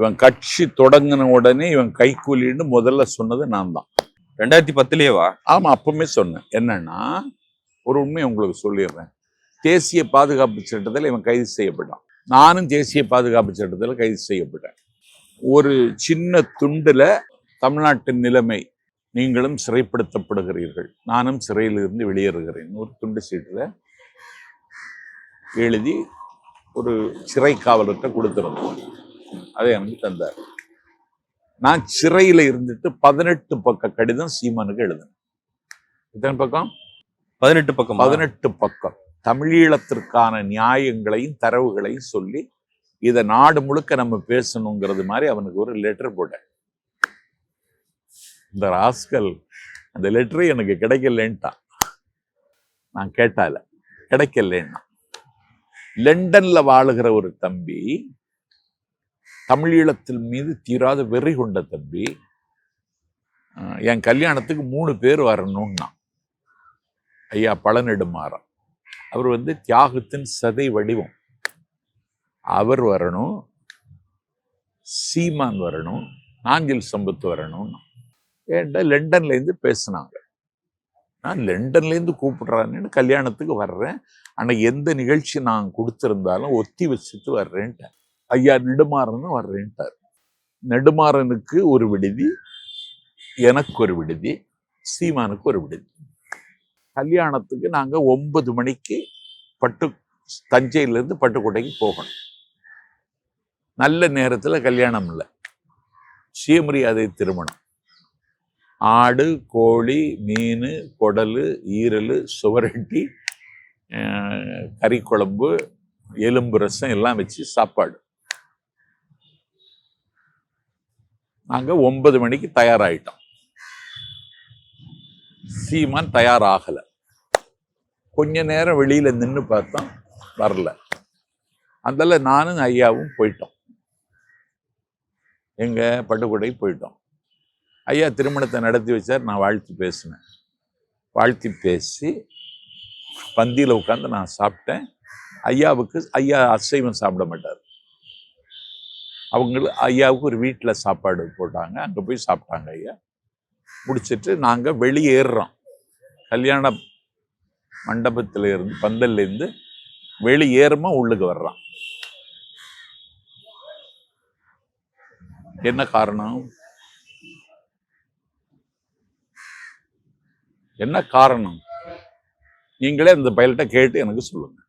இவன் கட்சி தொடங்கின உடனே இவன் கைக்கூலின்னு முதல்ல சொன்னது நான் தான் ரெண்டாயிரத்தி பத்துலயேவா ஆமா அப்பவுமே சொன்னேன். என்னன்னா ஒரு உண்மையை உங்களுக்கு சொல்லிடுறேன். தேசிய பாதுகாப்பு சட்டத்தில் இவன் கைது செய்யப்பட்டான். நானும் தேசிய பாதுகாப்பு சட்டத்தில் கைது செய்யப்பட்டேன். ஒரு சின்ன துண்டுல தமிழ்நாட்டின் நிலைமை நீங்களும் சிறைப்படுத்தப்படுகிறீர்கள். நானும் சிறையிலிருந்து வெளியேறுகிறேன். ஒரு துண்டு சீட்டில் எழுதி ஒரு சிறை காவலர்கிட்ட கொடுத்துருந்தோம் அதை எனக்கு தந்தார். நான் சிறையில் இருந்துட்டு பதினெட்டு பக்க கடிதம் சீமானுக்கு எழுதினேன். எத்தனை பக்கம்? பதினெட்டு பக்கம்? பதினெட்டு பக்கம். தமிழீழத்திற்கான நியாயங்களையும் தரவுகளையும் சொல்லி இதை நாடு முழுக்க நம்ம பேசணுங்கிறது மாதிரி அவனுக்கு ஒரு லெட்டர் போட்டேன். இந்த ராஸ்கல் அந்த லெட்டரே எனக்கு கிடைக்கலன்ட்டான். நான் கேட்டால கிடைக்கலன்னா. லண்டன்ல வாழுகிற ஒரு தம்பி தமிழீழத்தில் மீது தீராத வெறி கொண்ட தம்பி என் கல்யாணத்துக்கு மூணு பேர் வரணும்னா ஐயா பழநெடுமாறன் அவர் வந்து தியாகத்தின் சதை வடிவம். அவர் வரணும் சீமான் வரணும் நாஞ்சில் சம்பத்து வரணும்னா. ஏன்டா லண்டன்லேருந்து பேசினாங்க பேசுனாங்க. நான் லண்டன்லேருந்து இருந்து கல்யாணத்துக்கு வர்றேன். ஆனால் எந்த நிகழ்ச்சி நான் கொடுத்துருந்தாலும் ஒத்தி வச்சுட்டு வர்றேன்ட்டேன். ஐயா நெடுமாறன் வர்றேன்ட்டார். நெடுமாறனுக்கு ஒரு விடுதி எனக்கு ஒரு விடுதி சீமானுக்கு ஒரு விடுதி. கல்யாணத்துக்கு நாங்கள் ஒன்பது மணிக்கு பட்டு தஞ்சையிலேருந்து பட்டுக்கோட்டைக்கு போகணும். நல்ல நேரத்தில் கல்யாணம் இல்லை. சுயமரியாதை திருமணம். ஆடு கோழி மீன் குடல் ஈரல் சுவரட்டி கறிக்குழம்பு எலும்பு ரசம் எல்லாம் வச்சு சாப்பாடு. நாங்கள் ஒன்பது மணிக்கு தயாராகிட்டோம் சீமான் தயாராகலை. கொஞ்ச நேரம் வெளியில் நின்று பார்த்தோம் வரல. அதில் நானும் ஐயாவும் போயிட்டோம். எங்கள் பட்டுக்கோட்டைக்கு போயிட்டோம். ஐயா திருமணத்தை நடத்தி வச்சார் நான் வாழ்த்து பேசினேன். வாழ்த்தி பேசி பந்தியில் உட்காந்து நான் சாப்பிட்டேன். ஐயாவுக்கு ஐயா அசைவம் சாப்பிட மாட்டார். அவங்களுக்கு ஐயாவுக்கு ஒரு வீட்டில் சாப்பாடு போட்டாங்க. அங்கே போய் சாப்பிட்டாங்க ஐயா. முடிச்சுட்டு நாங்கள் வெளியேறுறோம். கல்யாண மண்டபத்தில் இருந்து பந்தல்லேருந்து வெளியேறமாக உள்ளுக்கு வர்றோம். என்ன காரணம்? என்ன காரணம்? நீங்களே அந்த பயல்கிட்ட கேட்டு எனக்கு சொல்லுங்கள்